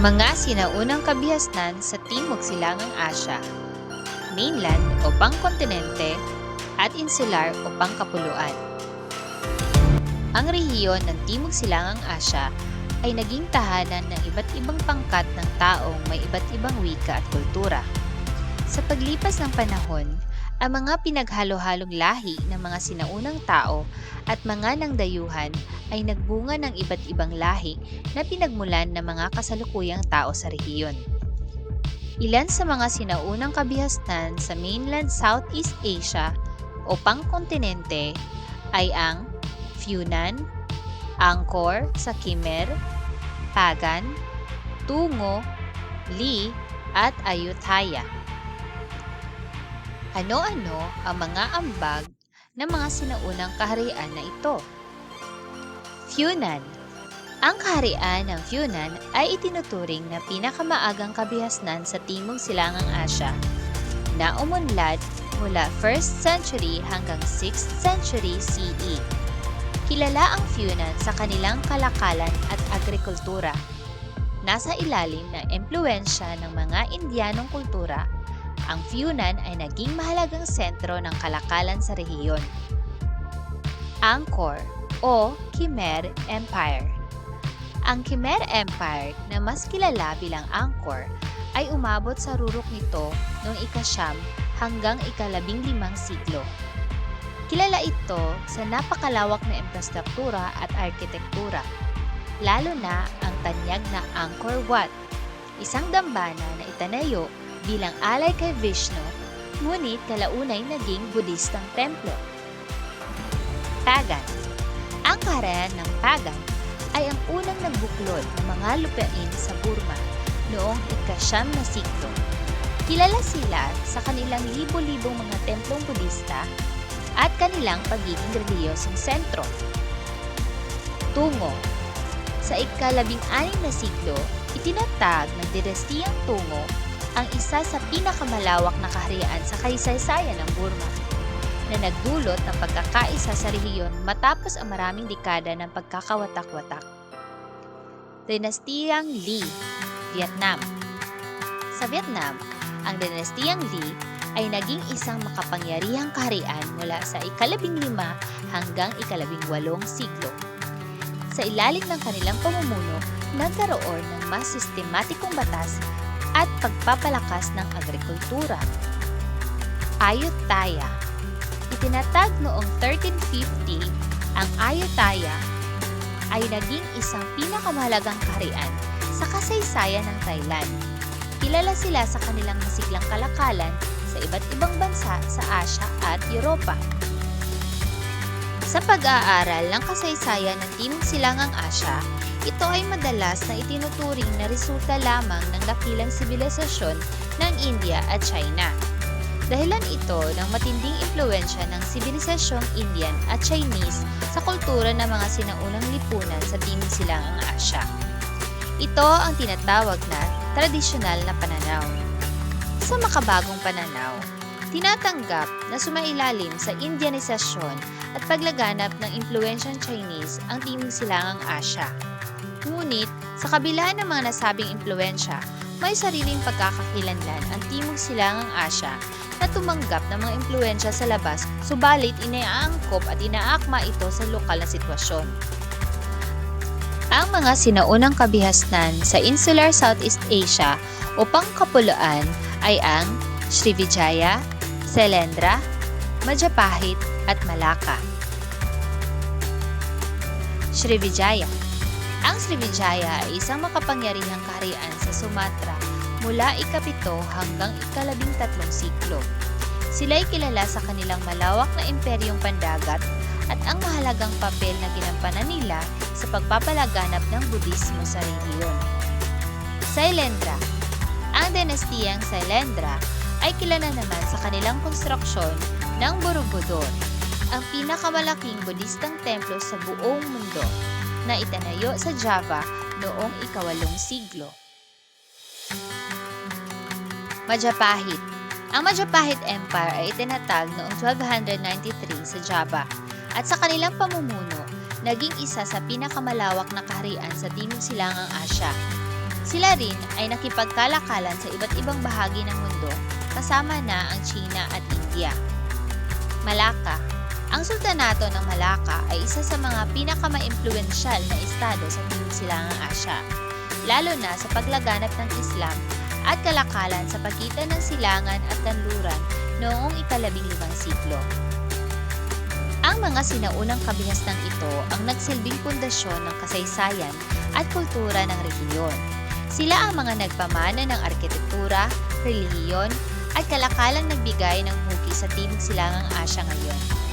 Mga sinaunang kabihasnan sa Timog Silangang Asya, mainland o pangkontinente at insular o pangkapuluan. Ang rehiyon ng Timog Silangang Asya ay naging tahanan ng iba't ibang pangkat ng taong may iba't ibang wika at kultura. Sa paglipas ng panahon, ang mga pinaghalo-halong lahi ng mga sinaunang tao at mga nangdayuhan ay nagbunga ng iba't ibang lahi na pinagmulan ng mga kasalukuyang tao sa rehiyon. Ilan sa mga sinaunang kabihasnan sa mainland Southeast Asia o pangkontinente ay ang Funan, Angkor sa Khmer, Pagan, Tungo, Li at Ayutthaya. Ano-ano ang mga ambag ng mga sinaunang kaharian na ito? Funan Ang kaharian ng Funan ay itinuturing na pinakamaagang kabihasnan sa Timog Silangang Asya na umunlad mula 1st century hanggang 6th century CE. Kilala ang Funan sa kanilang kalakalan at agrikultura. Nasa ilalim ng impluensya ng mga Indianong kultura ang Funan ay naging mahalagang sentro ng kalakalan sa rehiyon. Angkor o Khmer Empire Ang Khmer Empire na mas kilala bilang Angkor ay umabot sa rurok nito noong ikasyam hanggang ikalabing limang siglo. Kilala ito sa napakalawak na infrastruktura at arkitektura, lalo na ang tanyag na Angkor Wat, isang dambana na itanayo bilang alay kay Vishnu, ngunit kalaunay naging Budistang templo. Pagan Ang kaharian ng Pagan ay ang unang nagbuklod ng mga lupain sa Burma noong ikasyam na siglo. Kilala sila sa kanilang libo-libong mga templong Budista at kanilang pagiging reliyosong sentro. Tungo Sa ikalabing anim na siglo, itinatag ng dinastiyang Tungo ang isa sa pinakamalawak na kaharian sa kaysaysayan ng Burma na nagdulot ng pagkakaisa sa rehiyon matapos ang maraming dekada ng pagkakawatak-watak. Dinastiyang Li, Vietnam Sa Vietnam, ang dinastiyang Li ay naging isang makapangyarihang kaharian mula sa ikalabing lima hanggang ikalabing walong siglo. Sa ilalim ng kanilang pamumuno, nagkaroon ng mas sistematikong batas at pagpapalakas ng agrikultura. Ayutthaya Itinatag noong 1350, ang Ayutthaya ay naging isang pinakamahalagang kaharian sa kasaysayan ng Thailand. Kilala sila sa kanilang masiglang kalakalan sa iba't ibang bansa sa Asya at Europa. Sa pag-aaral ng kasaysayan ng Timog Silangang Asya, ito ay madalas na itinuturing na resulta lamang ng dakilang sibilisasyon ng India at China. Dahilan ito ng matinding impluensya ng sibilisasyong Indian at Chinese sa kultura ng mga sinaunang lipunan sa Timog Silangang Asya. Ito ang tinatawag na tradisyonal na pananaw. Sa makabagong pananaw, tinatanggap na sumailalim sa Indianisasyon at paglaganap ng impluensyang Chinese ang Timog Silangang Asya. Ngunit, sa kabila ng mga nasabing impluensya, may sariling pagkakakilanlan ang Timog Silangang Asya na tumanggap ng mga impluensya sa labas, subalit inaangkop at inaakma ito sa lokal na sitwasyon. Ang mga sinaunang kabihasnan sa Insular Southeast Asia o pangkapuluan ay ang Srivijaya, Selendra, Majapahit at Malacca. Srivijaya Ang Srivijaya ay isang makapangyarihang kaharian sa Sumatra mula ikapito hanggang ikalabing tatlong siklo. Sila ay kilala sa kanilang malawak na imperyong pandagat at ang mahalagang papel na ginampanan nila sa pagpapalaganap ng Budismo sa rehiyon. Sailendra Ang dinastiyang Sailendra ay kilala naman sa kanilang konstruksyon ng Borobudur, ang pinakamalaking Budistang templo sa buong mundo na itanayo sa Java noong ikawalong siglo. Majapahit Ang Majapahit Empire ay itinatag noong 1293 sa Java at sa kanilang pamumuno, naging isa sa pinakamalawak na kaharian sa Timog Silangang Asya. Sila rin ay nakipagkalakalan sa iba't ibang bahagi ng mundo kasama na ang China at India. Malacca Ang Sultanato ng Malacca ay isa sa mga pinakamaimpluwensyal na estado sa Silangang Asya, lalo na sa paglaganap ng Islam at kalakalan sa pagitan ng silangan at kanluran noong ikalabing limang siklo. Ang mga sinaunang kabihasnang ito ang nagsilbing pundasyon ng kasaysayan at kultura ng rehiyon. Sila ang mga nagpamana ng arkitektura, relihiyon, at kalakalang nagbigay ng huki sa Timog Silangang Asya ngayon.